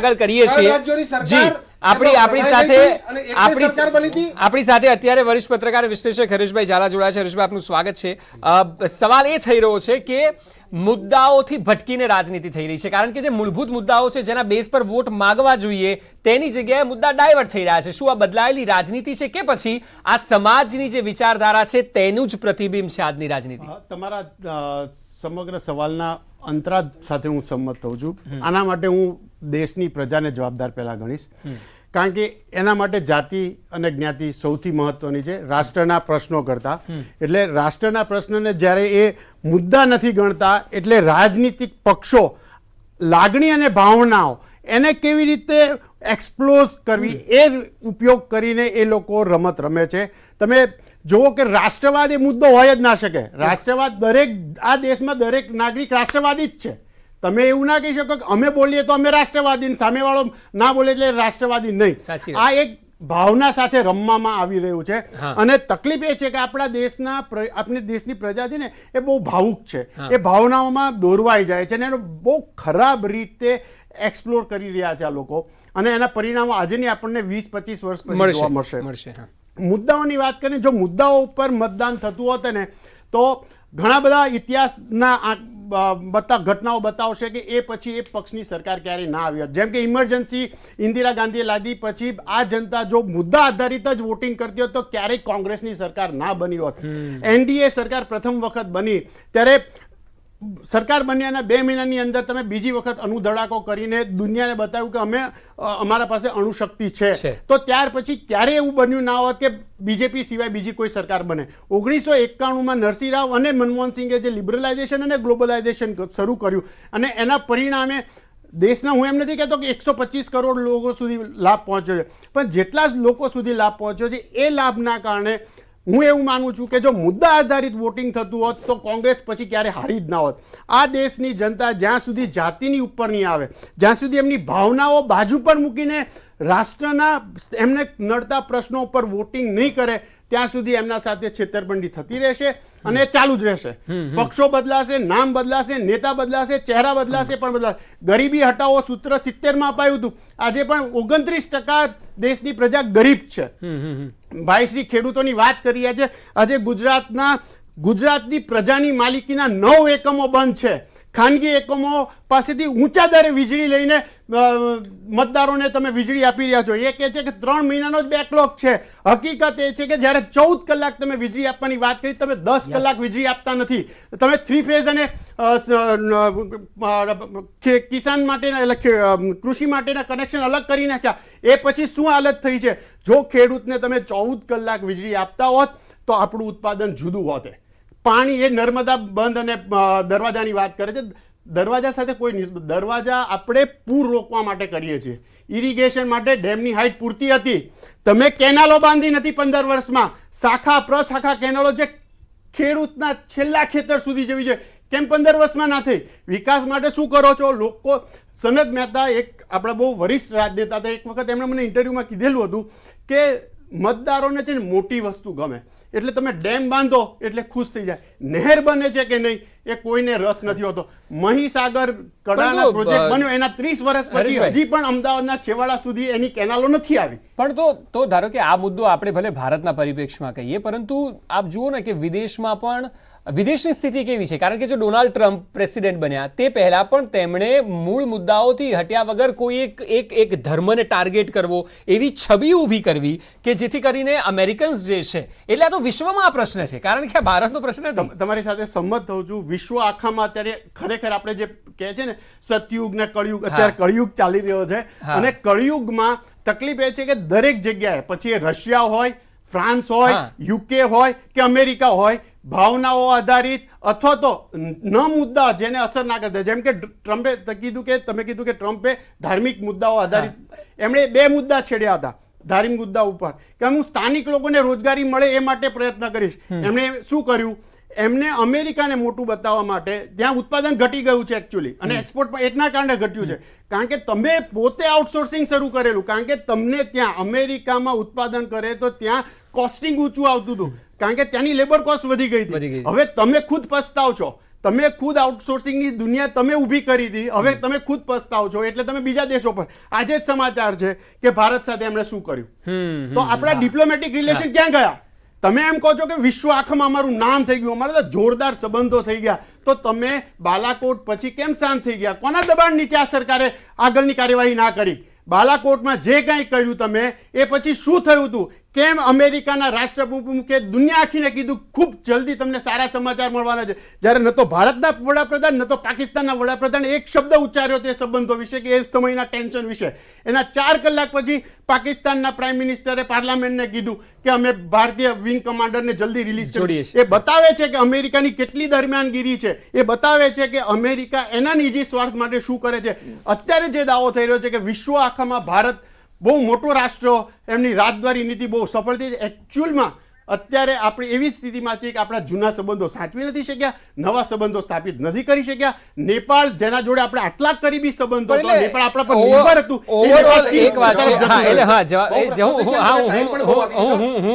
આગળ કરીએ છીએ. જી આપણી આપણી સાથે આપણી. આપણી સાથે અત્યારે વરિષ્ઠ પત્રકાર વિશ્લેષક હરેશભાઈ ઝાલા જોડાયા છે. હરેશભાઈ આપનું સ્વાગત છે. સવાલ એ થઈ રહ્યો છે કે મુદ્દાઓથી ભટકીને રાજનીતિ થઈ રહી છે. કારણ કે જે મૂળભૂત મુદ્દાઓ છે જેના બેઝ પર વોટ માંગવા જોઈએ તેની જગ્યાએ મુદ્દા ડાયવર્ટ થઈ રહ્યા છે. શું આ બદલાયેલી રાજનીતિ છે કે પછી આ સમાજની જે વિચારધારા છે તેનું જ પ્રતિબિંબ છે આજની રાજનીતિ? તમારા સમગ્ર સવાલના અંતરાજ સાથે હું સંમત થઉં છું. આના માટે હું દેશની પ્રજાને જવાબદાર પહેલાં ગણીશ. કારણ કે એના માટે જાતિ અને જ્ઞાતિ સૌથી મહત્વની છે. રાષ્ટ્રના પ્રશ્નો કરતા. એટલે રાષ્ટ્રના પ્રશ્નને જ્યારે એ મુદ્દા નથી ગણતા એટલે રાજનીતિક પક્ષો લાગણી અને ભાવનાઓ એને કેવી રીતે એક્સપ્લોઝ કરવી એ ઉપયોગ કરીને એ લોકો રમત રમે છે. તમે જુઓ કે રાષ્ટ્રવાદ એ મુદ્દો હોય જ ના શકે. રાષ્ટ્રવાદ દરેક આ દેશમાં દરેક નાગરિક રાષ્ટ્રવાદી જ છે. તમે એવું ના કહી શકો કે અમે બોલીએ તો અમે રાષ્ટ્રવાદી સામેવાળો ના બોલે એટલે રાષ્ટ્રવાદી નહીં. આ એક ભાવના સાથે રમવામાં આવી રહ્યું છે. અને તકલીફ એ છે કે આપણા દેશના આપણી દેશની પ્રજા છે ને એ બહુ ભાવુક છે. એ ભાવનાઓમાં દોરવાઈ જાય છે અને એનો બહુ ખરાબ રીતે એક્સપ્લોર કરી રહ્યા છે આ લોકો. અને એના પરિણામો આજેની આપણને વીસ પચીસ વર્ષ પછી જોવા મળશે. મુદ્દાઓની વાત કરીએ જો મુદ્દાઓ ઉપર મતદાન થતું હોત ને તો ઘણા બધા ઇતિહાસના બતા ઘટનાઓ બતાવશે કે એ પછી એ પક્ષની સરકાર ક્યારેય ના આવી હોત. જેમ કે ઇમરજન્સી ઇન્દિરા ગાંધીએ લાદી પછી આ જનતા જો મુદ્દા આધારિત જ વોટિંગ કરતી હોત તો ક્યારેય કોંગ્રેસની સરકાર ના બની હોત. એનડીએ સરકાર પ્રથમ વખત બની. ત્યારે સરકાર બન્યાના બે મહિનાની અંદર તમે બીજી વખત અણુધડાકો કરીને દુનિયાને બતાવ્યું કે અમે અમારા પાસે અણુશક્તિ છે. છે. તો ત્યાર પછી ક્યારે એવું બન્યું ના હોત કે બીજેપી સિવાય બીજી કોઈ સરકાર બને? ઓગણીસો એકાણુંમાં નરસિંહ રાવ અને મનમોહન સિંઘે જે લિબરલાઇઝેશન અને ગ્લોબલાઇઝેશન શરૂ કર્યું અને એના પરિણામે દેશના હું એમ નથી કહેતો કે એકસો પચીસ કરોડ લોકો સુધી લાભ પહોંચ્યો છે. પણ જેટલા જ લોકો સુધી લાભ પહોંચ્યો છે એ લાભના કારણે હું એવું માનું છું કે જો મુદ્દા આધારિત વોટિંગ થતું હોત તો કોંગ્રેસ પછી ક્યારે હારી જ ના હોત. આ દેશની જનતા જ્યાં સુધી જાતિની ઉપર નહીં આવે, જ્યાં સુધી એમની ભાવનાઓ બાજુ પર મૂકીને રાષ્ટ્રના એમને નડતા પ્રશ્નો ઉપર વોટિંગ નહીં કરે ત્યાં સુધી એમના સાથે છેતરપિંડી થતી રહેશે અને ચાલુ જ રહેશે. પક્ષો બદલાશે નામ બદલાશે નેતા બદલાશે ચહેરા બદલાશે પણ બદલાશે. ગરીબી હટાવો સૂત્ર સિત્તેરમાં અપાયું હતું. આજે પણ ઓગણત્રીસ ટકા દેશની પ્રજા ગરીબ છે. ભાઈશ્રી ખેડૂતોની વાત કરી રહ્યા છે આજે ગુજરાતના ગુજરાતની પ્રજાની માલિકીના નવ એકમો બંધ છે. ખાનગી એકમો પાસેથી ઊંચા દરે વીજળી લઈને મતદારોને તમે વીજળી આપી રહ્યા છો. એ કહે છે કે ત્રણ મહિનાનો જ બેકલોગ છે. હકીકત એ છે કે જ્યારે ચૌદ કલાક તમે વીજળી આપવાની વાત કરી તમે દસ કલાક વીજળી આપતા નથી. તમે થ્રી ફેઝ અને કિસાન માટેના એટલે કૃષિ માટેના કનેક્શન અલગ કરી નાખ્યા. એ પછી શું હાલત થઈ છે? જો ખેડૂતને તમે ચૌદ કલાક વીજળી આપતા હોત તો આપણું ઉત્પાદન જુદું હોતે. પાણી એ નર્મદા બંધ અને દરવાજાની વાત કરે છે. દરવાજા સાથે કોઈ દરવાજા આપણે પૂર રોકવા માટે કરીએ છીએ. ઇરિગેશન માટે ડેમની હાઇટ પૂરતી હતી. તમે કેનાલો બાંધી નથી પંદર વર્ષમાં. શાખા, પ્રશાખા કેનાલો જે ખેડૂતના છેલ્લા ખેતર સુધી જવી છે, કેમ પંદર વર્ષમાં ના થઈ? વિકાસ માટે શું કરો છો? લોકો, સનદ મહેતા એક આપણા બહુ વરિષ્ઠ રાજનેતા હતા, એક વખત એમણે મને ઇન્ટરવ્યુમાં કીધેલું હતું કે મતદારોને છે ને મોટી વસ્તુ ગમે. એટલે તમે ડેમ બાંધો એટલે ખુશ થઈ જાય. નહેર બને છે કે નહીં? એ કોઈને રસ નથી હોતો. મહીસાગર કડાના પ્રોજેક્ટ બન્યો એના ત્રીસ વર્ષ પછી હજી પણ અમદાવાદના છેવાડા સુધી એની કેનાલો નથી આવી. પણ તો તો ધારો કે આ મુદ્દો આપણે ભલે ભારતના પરિપ્રેક્ષમાં કહીએ પરંતુ આપ જુઓ ને કે વિદેશમાં પણ વિદેશની સ્થિતિ કેવી છે? કારણ કે જો ડોનાલ્ડ ટ્રમ્પ પ્રેસિડેન્ટ બન્યા તે પહેલા પણ તેમણે મૂળ મુદ્દાઓથી હટ્યા વગર કોઈ એક એક એક ધર્મને ટાર્ગેટ કરવો એવી છબી ઊભી કરવી કે જેથી કરીને અમેરિકન્સ જે છે એટલે આ તો વિશ્વમાં આ પ્રશ્ન છે. કારણ કે આ ભારતનો પ્રશ્ન તમારી સાથે સંમત થઉં છું. વિશ્વ આખામાં અત્યારે ખરેખર આપણે જે કહે છે ને સતયુગ ને કળયુગ અત્યારે કળયુગ ચાલી રહ્યો છે અને કળયુગમાં તકલીફ એ છે કે દરેક જગ્યાએ પછી એ રશિયા હોય ફ્રાન્સ હોય યુકે હોય કે અમેરિકા હોય ભાવનાઓ આધારિત અથવા તો ન મુદ્દા જેને અસર ના કરતા જેમ કે ટ્રમ્પે કીધું કે તમે કીધું કે ટ્રમ્પે ધાર્મિક મુદ્દાઓ આધારિત એમણે બે મુદ્દા છેડ્યા હતા ધાર્મિક મુદ્દા ઉપર. કે હું સ્થાનિક લોકોને રોજગારી મળે એ માટે પ્રયત્ન કરીશ. એમણે શું કર્યું? એમને અમેરિકાને મોટું બતાવવા માટે ત્યાં ઉત્પાદન ઘટી ગયું છે એકચ્યુઅલી અને એક્સપોર્ટ પણ એટલા કારણે ઘટ્યું છે. કારણ કે તમે પોતે આઉટસોર્સિંગ શરૂ કરેલું. કારણ કે તમને ત્યાં અમેરિકામાં ઉત્પાદન કરે તો ત્યાં કોસ્ટિંગ ઊંચું આવતું હતું. કારણ કે ત્યાંની લેબર કોસ્ટ વધી ગઈ. હતી. હવે તમે ખુદ પસ્તાવ છો. તમે ખુદ આઉટસોર્સિંગની દુનિયા તમે ઊભી કરી હતી. હવે તમે ખુદ પસ્તાવ છો. એટલે તમે બીજા દેશો પર. આજે જ સમાચાર છે કે ભારત સાથે એમણે શું કર્યું? તો આપણા ડિપ્લોમેટિક રિલેશન ક્યાં ગયા? તમે એમ કહો છો કે વિશ્વ આખામાં અમારું નામ થઈ ગયું, અમારા તો જોરદાર સંબંધો થઈ ગયા. તો તમે બાલાકોટ પછી કેમ શાંત થઈ ગયા? કોના દબાણ નીચે આ સરકારે આગળની કાર્યવાહી ના કરી? બાલાકોટમાં જે કાંઈ કર્યું તમે, એ પછી શું થયું હતું? કેમ અમેરિકાના રાષ્ટ્રપ્રમુખે દુનિયા આખીને કીધું ખૂબ જલ્દી તમને સારા સમાચાર મળવાના છે. જ્યારે ન તો ભારતના વડાપ્રધાન ન તો પાકિસ્તાનના વડાપ્રધાન એક શબ્દ ઉચ્ચાર્યો તે સંબંધો વિશે કે એ સમયના ટેન્શન વિશે. એના ચાર કલાક પછી પાકિસ્તાનના પ્રાઇમ મિનિસ્ટરે પાર્લામેન્ટને કીધું કે અમે ભારતીય વિંગ કમાન્ડરને જલ્દી રિલીઝ કરીએ એ બતાવે છે કે અમેરિકાની કેટલી દરમિયાનગીરી છે. એ બતાવે છે કે અમેરિકા એના નિજી સ્વાર્થ માટે શું કરે છે. અત્યારે જે દાવો થઈ રહ્યો છે કે વિશ્વ આખામાં ભારત બહુ મોટો રાષ્ટ્ર એમની રાજદ્વારી નીતિ બહુ સફળ થઈ છે. એકચ્યુઅલમાં અત્યારે આપણે એવી સ્થિતિમાં છીએ કે આપણા જૂના સંબંધો સાચવી નથી શક્યા નવા સંબંધો સ્થાપિત નથી કરી શક્યા. નેપાળ જેના જોડે આપણે આટલા કરીબી સંબંધો હતો નેપાળ આપણા પર નિર્ભર હતું. એક વાત છે. હા એટલે હા હું- હું- હું